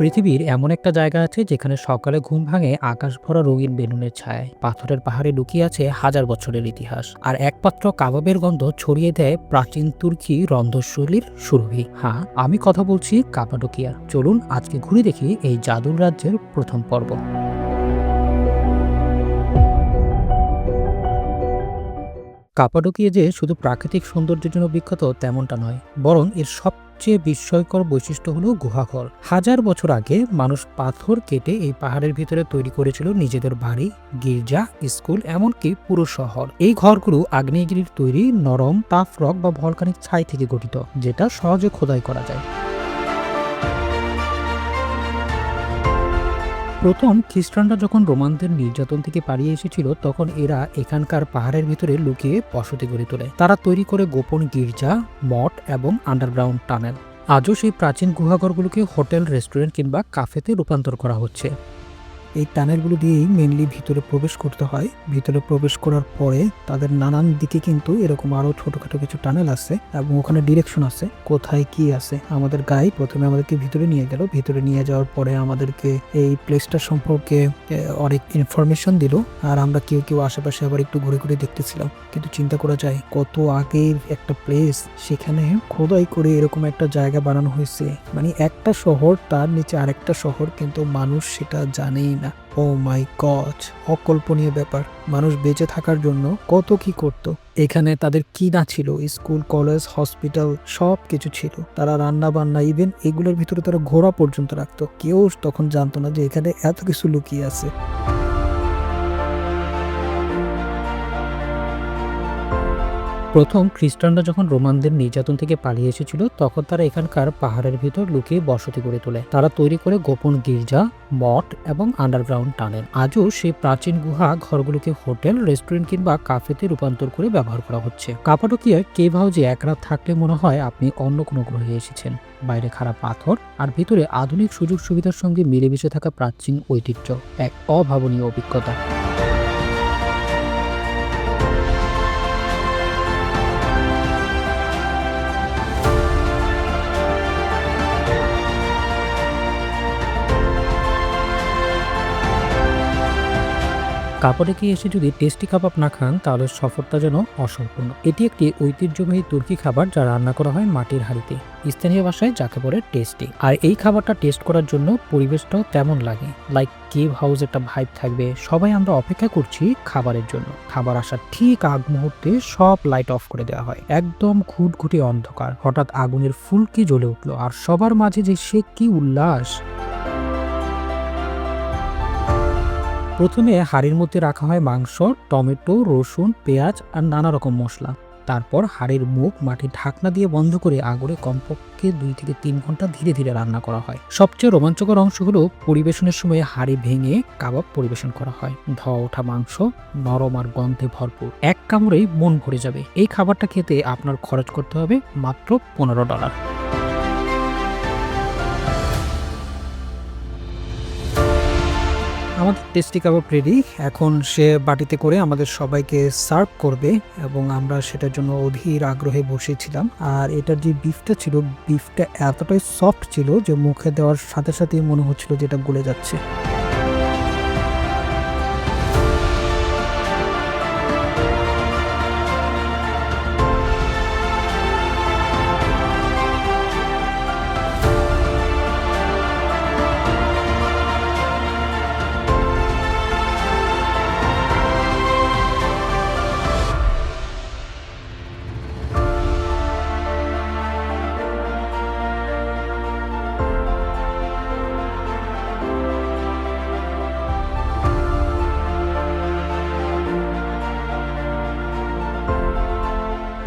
পৃথিবীর এমন একটা জায়গা আছে যেখানে সকালে ঘুম ভাঙে আকাশ ভরা রঙিন বেলুনের ছায়। পাথরের পাহাড়ে লুকিয়ে আছে হাজার বছরের ইতিহাস। আর একমাত্র কাবাবের গন্ধ ছড়িয়ে দেয় প্রাচীন তুর্কি রন্ধশৈলীর সুরভি। হ্যাঁ আমি কথা বলছি কাপাডোকিয়া চলুন আজকে ঘুরে দেখি এই জাদুর রাজ্যের প্রথম পর্ব। কাপাডোকিয়া যে শুধু প্রাকৃতিক সৌন্দর্যের জন্য বিখ্যাত তেমনটা নয়, বরং এর সবচেয়ে বিস্ময়কর বৈশিষ্ট্য হলো গুহাঘর। হাজার বছর আগে মানুষ পাথর কেটে এই পাহাড়ের ভিতরে তৈরি করেছিল নিজেদের বাড়ি, গির্জা, স্কুল, এমনকি পুরো শহর। এই ঘরগুলো আগ্নেয়গিরির তৈরি নরম, তাফরক বা ভলকানিক ছাই থেকে গঠিত, যেটা সহজে খোদাই করা যায়। প্রথম খ্রিস্টানরা যখন রোমানদের নির্যাতন থেকে পালিয়ে এসেছিল, তখন এরা এখানকার পাহাড়ের ভিতরে লুকিয়ে বসতি গড়ে তোলে। তারা তৈরি করে গোপন গির্জা, মঠ এবং আন্ডারগ্রাউন্ড টানেল। আজও সেই প্রাচীন গুহাঘরগুলোকে হোটেল, রেস্টুরেন্ট কিংবা কাফেতে রূপান্তর করা হচ্ছে। এই টানেলগুলো দিয়েই মেনলি ভিতরে প্রবেশ করতে হয়। ভিতরে প্রবেশ করার পরে তাদের নানান দিকে কিন্তু এরকম আরও ছোটখাটো কিছু টানেল আছে এবং ওখানে ডিরেকশন আছে, কোথায় কি আছে। আমাদের গাইড প্রথমে আমাদেরকে ভিতরে নিয়ে গেল। ভিতরে নিয়ে যাওয়ার পরে আমাদেরকে এই প্লেসটা সম্পর্কে অনেক ইনফরমেশন দিল। আর আমরা কেউ কেউ আশেপাশে আবার একটু ঘুরে ঘুরে দেখতেছিলাম। কিন্তু চিন্তা করা যায়, কত আগের একটা প্লেস সেখানে খোদাই করে এরকম একটা জায়গা বানানো হয়েছে। মানে একটা শহর তার নিচে আরেকটা শহর, কিন্তু মানুষ সেটা জানেই না। ও মাই গড অকল্পনীয় ব্যাপার। মানুষ বেঁচে থাকার জন্য কত কি করত। এখানে তাদের কি না ছিল? স্কুল, কলেজ, হসপিটাল সব কিছু ছিল। তারা রান্না বান্না ইভেন এগুলোর ভিতরে তারা ঘোড়া পর্যন্ত রাখতো। কেউ তখন জানতো না যে এখানে এত কিছু লুকিয়ে আছে। প্রথম খ্রিস্টানরা যখন রোমানদের নির্যাতন থেকে পালিয়ে এসেছিল, তখন তারা এখানকার পাহাড়ের ভিতর লুকিয়ে বসতি গড়ে তোলে। তারা তৈরি করে গোপন গির্জা, মঠ এবং আন্ডারগ্রাউন্ড টানেল। আজও সেই প্রাচীন গুহা ঘরগুলোকে হোটেল, রেস্টুরেন্ট কিংবা কাফেতে রূপান্তর করে ব্যবহার করা হচ্ছে। কাপাডোকিয়ায় কেভ হাউজে এক রাত থাকলে মনে হয় আপনি অন্য কোনো গ্রহে এসেছেন। বাইরে খারাপ পাথর আর ভিতরে আধুনিক সুযোগ সুবিধার সঙ্গে মিলেমিশে থাকা প্রাচীন ঐতিহ্য, এক অভাবনীয় অভিজ্ঞতা। কাপড়ে কি এসে যদি টেস্টি কাবাব না খান, তাহলে সফরটা যেন অসম্পূর্ণ। এটি একটি ঐতিহ্যবাহী তুর্কি খাবার যা রান্না করা হয় মাটির হাঁড়িতে। স্থানীয় ভাষায় যাকে বলে টেস্টি আর এই খাবারটা টেস্ট করার জন্য পরিবেশটাও তেমন লাগে। লাইক কেভ হাউস একটা ভাইব থাকবে। সবাই আমরা অপেক্ষা করছি খাবারের জন্য। খাবার আসার ঠিক আগ মুহূর্তে সব লাইট অফ করে দেওয়া হয়। একদম ঘুটঘুটে অন্ধকার। হঠাৎ আগুনের ফুলকি জ্বলে উঠল? আর সবার মাঝে যে সে কি উল্লাস! প্রথমে হাঁড়ির মধ্যে রাখা হয় মাংস, টমেটো, রসুন, পেঁয়াজ আর নানা রকম মশলা। তারপর হাঁড়ির মুখ মাটির ঢাকনা দিয়ে বন্ধ করে আগুনে কমপক্ষে দুই থেকে তিন ঘণ্টা ধীরে ধীরে রান্না করা হয়। সবচেয়ে রোমাঞ্চকর অংশ হলো পরিবেশনের সময় হাঁড়ি ভেঙে কাবাব পরিবেশন করা হয়। ধোয়া ওঠা মাংস, নরম আর গন্ধে ভরপুর। এক কামড়েই মন ভরে যাবে। এই খাবারটা খেতে আপনার খরচ করতে হবে মাত্র পনেরো ডলার। আমাদের টেস্টি কাবাব রেডি। এখন সে বাটিতে করে আমাদের সবাইকে সার্ভ করবে এবং আমরা সেটার জন্য অধীর আগ্রহে বসেছিলাম। আর এটার যে বিফটা ছিল বিফটা এতটাই সফট ছিল যে মুখে দেওয়ার সাথে সাথেই মনে হচ্ছিল যে এটা গলে যাচ্ছে।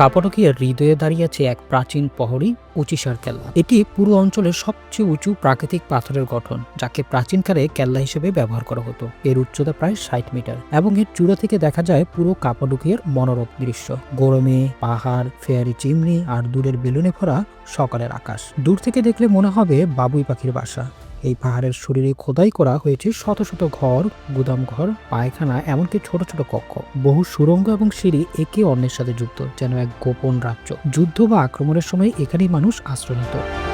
কাপাডোকিয়ার হৃদয়ে দাঁড়িয়ে আছে এক প্রাচীন পহরি উচিসার কেল্লা। এটি পুরো অঞ্চলের সবচেয়ে উঁচু প্রাকৃতিক পাথরের গঠন, যাকে প্রাচীনকালে কেল্লা হিসেবে ব্যবহার করা হতো। এর উচ্চতা প্রায় ষাট মিটার এবং এর চূড়া থেকে দেখা যায় পুরো কাপাডোকিয়ার মনোরম দৃশ্য। গরমে, পাহাড়, ফেয়ারি চিমনি আর দূরের বেলুনে ভরা সকালের আকাশ। দূর থেকে দেখলে মনে হবে বাবুই পাখির বাসা। এই পাহাড়ের শরীরে খোদাই করা হয়েছে শত শত ঘর, গুদাম ঘর, পায়খানা, এমনকি ছোট ছোট কক্ষ। বহু সুরঙ্গ এবং সিঁড়ি একে অন্যের সাথে যুক্ত, যেন এক গোপন রাজ্য। যুদ্ধ বা আক্রমণের সময় এখানেই মানুষ আশ্রয় নিত।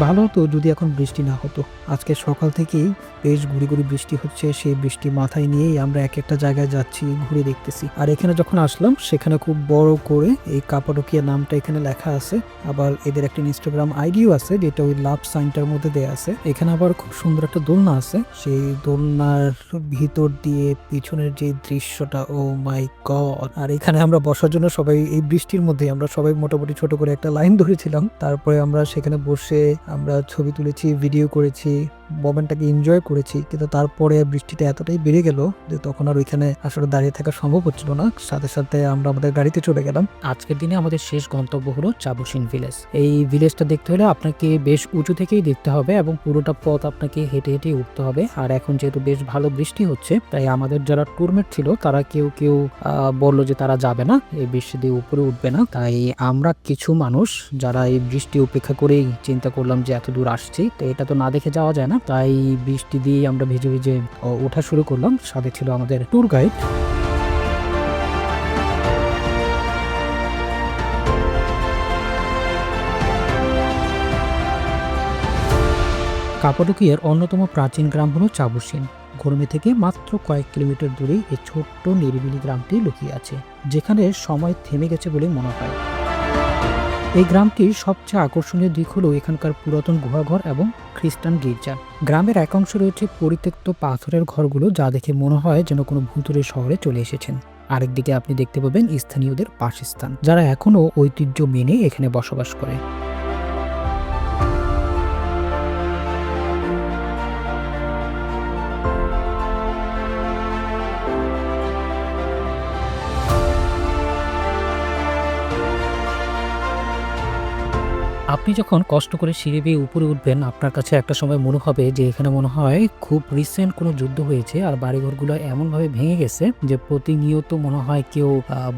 ভালো হতো যদি এখন বৃষ্টি না হতো। আজকে সকাল থেকেই বেশ গুড়ি গুড়ি বৃষ্টি হচ্ছে সেই বৃষ্টি মাথায় নিয়েই আমরা এক একটা জায়গায় যাচ্ছি, ঘুরে দেখতেছি। আর এখানে যখন আসলাম, সেখানে খুব বড় করে এই কাপাডোকিয়া নামটা এখানে লেখা আছে। আবার এদের একটা ইনস্টাগ্রাম আইডিও আছে, যেটা ওই লাভ সাইনটার মধ্যে দেয়া আছে। এখানে আবার খুব সুন্দর একটা দোলনা আছে। সেই দোলনার ভিতর দিয়ে পিছনের যে দৃশ্যটা, ও মাই গড! আর এখানে আমরা বসার জন্য সবাই, এই বৃষ্টির মধ্যে আমরা সবাই মোটামুটি ছোট করে একটা লাইন ধরেছিলাম। তারপরে আমরা সেখানে বসে আমরা ছবি তুলেছি ভিডিও করেছি। মোমেন্টটাকে এনজয় করেছি, কিন্তু তারপরে বৃষ্টিটা এতটাই বেড়ে গেল যে তখন আর ওইখানে আসলে দাঁড়িয়ে থাকা সম্ভব হচ্ছিল না। সাথে সাথে আমরা আমাদের গাড়িতে চলে গেলাম। আজকের দিনে আমাদের শেষ গন্তব্য হলো চাবুসিন ভিলেজ। এই ভিলেজটা দেখতে হলে আপনাকে বেশ উঁচু থেকেই দেখতে হবে এবং পুরোটা পথ আপনাকে হেঁটে হেঁটে উঠতে হবে। আর এখন যেহেতু বেশ ভালো বৃষ্টি হচ্ছে, তাই আমাদের যারা টুরমেট ছিল, তারা কেউ কেউ বলল যে তারা যাবে না, এই বৃষ্টি দিয়ে উপরে উঠবে না। তাই আমরা কিছু মানুষ যারা এই বৃষ্টি উপেক্ষা করেই চিন্তা করলাম যে এত দূর আসছি, তো এটা তো না দেখে যাওয়া যায় না। তাই বৃষ্টি দিয়ে আমরা ভিজে ভিজে ওঠা শুরু করলাম। সাথে ছিল আমাদের ট্যুর গাইড কাপাডোকিয়ার অন্যতম প্রাচীন গ্রাম হল চাবুসিন। গরমে থেকে মাত্র কয়েক কিলোমিটার দূরেই এই ছোট্ট নিরিবিলি গ্রামটি লুকিয়ে আছে, যেখানে সময় থেমে গেছে বলে মনে হয়। এই গ্রামটির সবচেয়ে আকর্ষণীয় দিক হলো এখানকার পুরাতন গুহাঘর এবং খ্রিস্টান গির্জা। গ্রামের এক অংশ রয়েছে পরিত্যক্ত পাথরের ঘরগুলো যা দেখে মনে হয় যেন কোনো ভূতুরের শহরে চলে এসেছেন। আরেকদিকে আপনি দেখতে পাবেন স্থানীয়দের বাসস্থান, যারা এখনও ঐতিহ্য মেনে এখানে বসবাস করে। আপনি যখন কষ্ট করে সিঁড়ি বেয়ে উপরে উঠবেন, আপনার কাছে একটা সময় মনে হবে যে এখানে মনে হয় খুব রিসেন্ট কোনো যুদ্ধ হয়েছে আর বাড়িঘরগুলো এমনভাবে ভেঙে গেছে যে প্রতিনিয়ত মনে হয় কেউ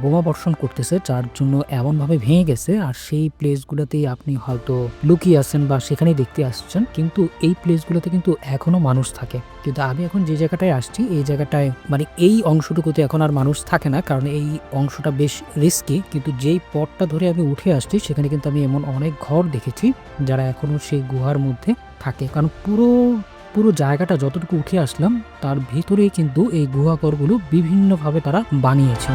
বোমা বর্ষণ করতেছে যার জন্য এমনভাবে ভেঙে গেছে আর সেই প্লেসগুলোতেই আপনি হয়তো লুকিয়ে আছেন বা সেখানেই দেখতে আসছেন। কিন্তু এই প্লেসগুলোতে কিন্তু এখনও মানুষ থাকে। কিন্তু আমি এখন যে জায়গাটায় আসছি, এই জায়গাটায় মানে এই অংশটুকুতে এখন আর মানুষ থাকে না কারণ এই অংশটা বেশ রিস্কি কিন্তু যেই পথটা ধরে আমি উঠে আসছি, সেখানে কিন্তু আমি এমন অনেক ঘর দেখেছি যারা এখনও সেই গুহার মধ্যে থাকে। কারণ পুরো পুরো জায়গাটা যতটুকু উঠে আসলাম, তার ভিতরেই কিন্তু এই গুহাকরগুলো বিভিন্নভাবে তারা বানিয়েছে।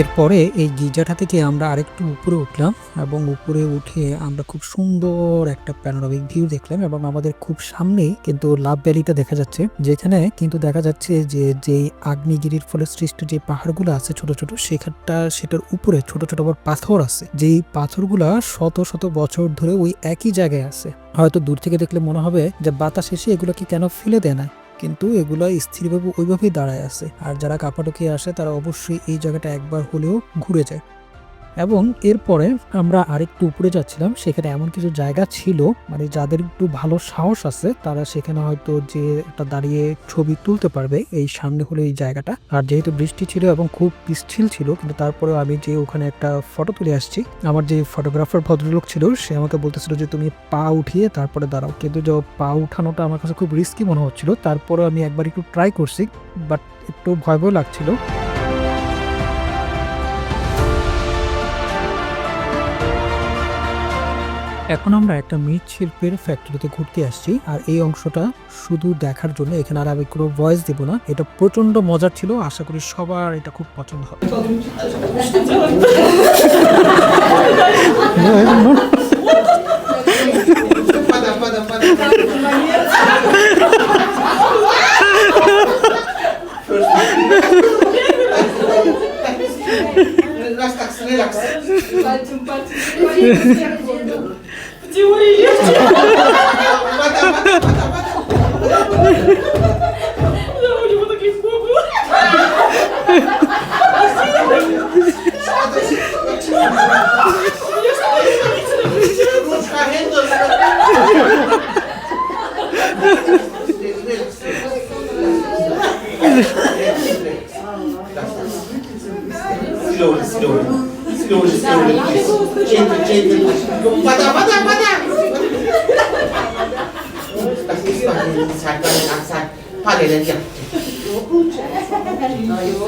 এরপরে এই গির্জাটা থেকে আমরা আরেকটু উপরে উঠলাম এবং উপরে উঠে আমরা খুব সুন্দর একটা প্যানোরামিক ভিউ দেখলাম এবং আমাদের খুব সামনেই কিন্তু লাভ ভ্যালিটা দেখা যাচ্ছে, যেখানে কিন্তু দেখা যাচ্ছে যে যেই আগ্নেয়গিরির ফলে সৃষ্ট যে পাহাড়গুলো আছে ছোট ছোট, সেখানটা, সেটার উপরে ছোট ছোট আবার পাথর আছে। যেই পাথরগুলা শত শত বছর ধরে ওই একই জায়গায় আছে। হয়তো দূর থেকে দেখলে মনে হবে যে বাতাস এসে এগুলোকে কেন ফেলে দেয় না। কিন্তু এগুলো স্থিরভাবে ওইভাবেই দাঁড়ায় আছে। আর যারা কাপাটকি আসে, তারা অবশ্যই এই জায়গাটা একবার হলেও ঘুরে যায়। এবং এরপরে আমরা আরেকটু উপরে যাচ্ছিলাম, সেখানে এমন কিছু জায়গা ছিল মানে যাদের একটু ভালো সাহস আছে, তারা সেখানে হয়তো যে একটা দাঁড়িয়ে ছবি তুলতে পারবে এই সামনে হলো এই জায়গাটা। আর যেহেতু বৃষ্টি ছিল এবং খুব পিচ্ছিল ছিল, কিন্তু তারপরেও আমি যে ওখানে একটা ফটো তুলে আসছি, আমার যে ফটোগ্রাফার ভদ্রলোক ছিল, সে আমাকে বলতেছিল যে, তুমি পা উঠিয়ে তারপরে দাঁড়াও। কিন্তু যে পা উঠানোটা আমার কাছে খুব রিস্কি মনে হচ্ছিল তারপরে আমি একবার একটু ট্রাই করছি বাট একটু ভয় ভয় লাগছিল। এখন আমরা একটা মৃৎ শিল্পের ফ্যাক্টরিতে ঘুরতে আসছি আর এই অংশটা শুধু দেখার জন্য এখানে আর আমি কোনো ভয়েস দেব না এটা প্রচণ্ড মজার ছিল আশা করি সবার এটা খুব পছন্দ হবে. Relax, relax. Mata, mata, mata.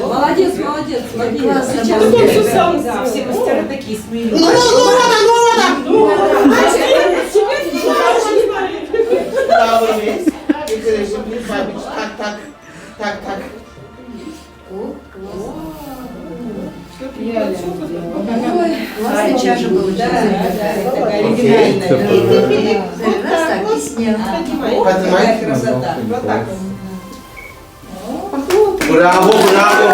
Молодец, молодец, молодец. Сейчас ну, все мастера такие смеются. Ну, ну, ну, ну, ну, Так, так, так, так. Классная чаша получилась. Да, да, такая оригинальная. Раз объяснила. Поднимай. Красота. Вот так. Bravo, bravo.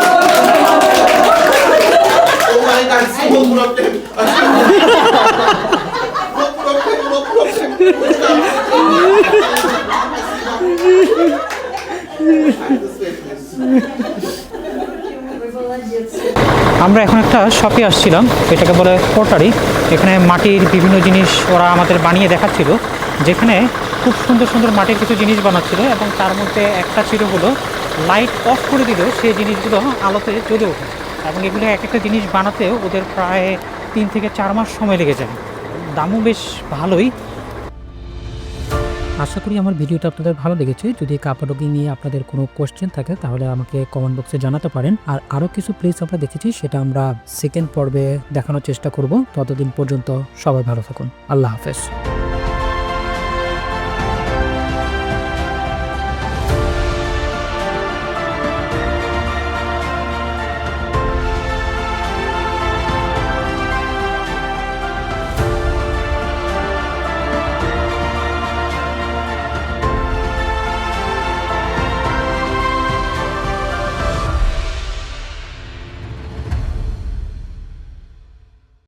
Oh my god, আমরা এখন একটা শপে আসছিলাম এটাকে বলে পোটারি এখানে মাটির বিভিন্ন জিনিস ওরা আমাদের বানিয়ে দেখাচ্ছিল। যেখানে খুব সুন্দর সুন্দর মাটির কিছু জিনিস বানাচ্ছিল এবং তার মধ্যে একটা ছিল হলো লাইট অফ করে দিলেও সেই জিনিসগুলো আলোতে জ্বলে ওঠে। এবং এগুলো এক একটা জিনিস বানাতেও ওদের প্রায় তিন থেকে চার মাস সময় লেগে যায়। দামও বেশ ভালোই। আশা করি আমার ভিডিওটা আপনাদের ভালো লেগেছে। যদি কাপাডোকি নিয়ে আপনাদের কোনো কোশ্চেন থাকে, তাহলে আমাকে কমেন্ট বক্সে জানাতে পারেন। আর আরও কিছু প্লেস আমরা দেখেছি, সেটা আমরা সেকেন্ড পর্বে দেখানোর চেষ্টা করব। ততদিন পর্যন্ত সবাই ভালো থাকুন। আল্লাহ হাফেজ।